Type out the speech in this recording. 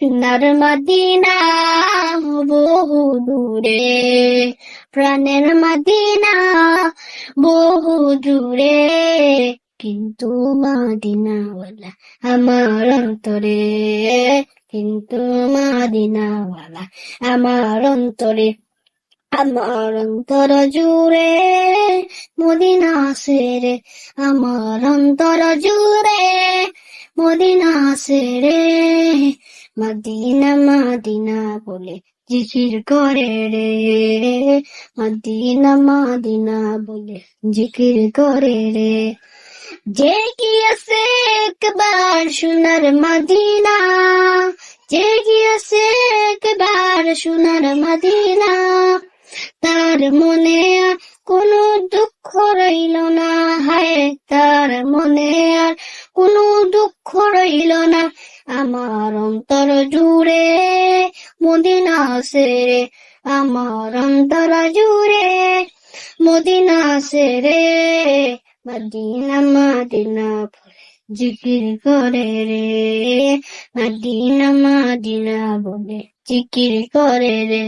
সোনার মদিনা, বহু দূরে। প্রাণের মদিনা, বহু দূরে। কিন্তু মদিনাওয়ালা আমার অন্তরে। কিন্তু মদিনাওয়ালা আমার অন্তরে। আমার অন্তর জুড়ে মদিনা সেরে। আমার অন্তর জুড়ে মদিনা সেরে। মদিনা মদিনা বলে জিকির করে রে। মদিনা মদিনা বলে জিকির করে রে। যে গিয়েছে একবার সোনার মদিনা, যে গিয়েছে একবার সোনার মদিনা, তার মনে কোনো দুঃখ রইল না। হায়, তার মনে আর কোনো দুঃখ রইল না। আমার অন্তর জুড়ে, মদিনা সেরে, আমার অন্তর জুড়ে, মদিনা সেরে, মদিনা মদিনা বলে জিকির করে রে, মদিনা মদিনা বলে জিকির করে রে।